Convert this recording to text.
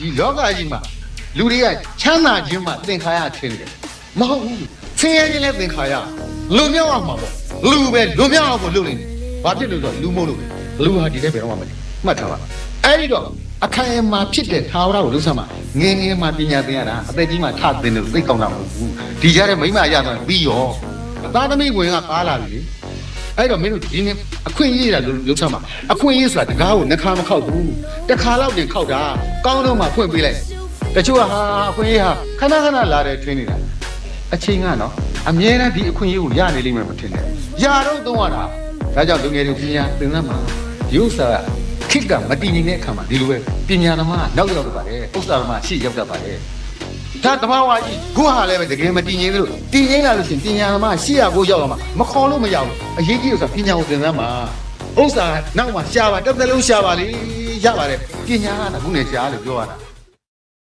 ဒီလောကကြီးမှာလူတွေကချမ်းသာခြင်းမှသင်္ခါရထင်တယ်မဟုတ်ဘူးဆင်းရဲခြင်းလည်းသင်္ခါရလူမြောက်အောင်မှာပေါ့လူပဲလူမြောက်အောင်ကိုလုပ်နေတယ်ဘာဖြစ်လို့လဲဆိုတော့လူမို့လို့ပဲလူဟာဒီတဲ့ဘယ်တော့မှမတည်မှတ်ထားပါအဲ့ဒီတော့အခိုင်အမာဖြစ်တဲ့သာဝရကိုလုပ်စမ်းမှာငယ်ငယ်မှာပညာသင်ရတာအသက်ကြီးမှထသင်တယ်လို့သိကောင်းတာမဟုတ်ဘူးဒီကြားထဲမိမရတော့ပြီးရောအသားသမီးဝင်ကကားလာပြီလေ အဲ့တော့မင်းတို့ဒီနေ့အခွင့်အရေးတာလို့လုပ်ချမှာအခွင့်အရေးဆိုတာတကားကိုနှခါမခောက်ဘူးတစ်ခါတော့တင်ခောက်တာကောင်းတော့မှဖွင့်ပေးလိုက်တချို့ကဟာအခွင့်အရေးဟာခဏခဏလာတယ်ထင်းနေတာအချိန်ကနော်အမြဲတမ်းဒီအခွင့်အရေးကိုရနေလိမ့်မယ်မထင်နဲ့ရတော့သုံးရတာဒါကြောင့်လူငယ်တွေပညာသင်သမှာရုပ်စာခစ်ကမတည်ငြိမ်တဲ့အခါမှာဒီလိုပဲပညာသမားကနောက်ရောက်တတ်ပါတယ်ဥစ္စာသမားရှေ့ရောက်တတ်ပါတယ် ဒါတဘာဝကြီးကိုဟာလည်းပဲတကယ်မတည်ငြိမ်သလိုတည်ငြိမ်လာလို့ရှရင်ပညာသမားရှေ့ရကိုရောက်လာမှာမခေါ်လို့မရဘူးအရေးကြီးလို့ဆိုတာပညာကိုသင်သမ်းမှာဥစ္စာနောက်မှာရှားပါတစ်သက်လုံးရှားပါလေရပါတယ်ပညာကကခုနဲ့ရှားလို့ပြောရတာ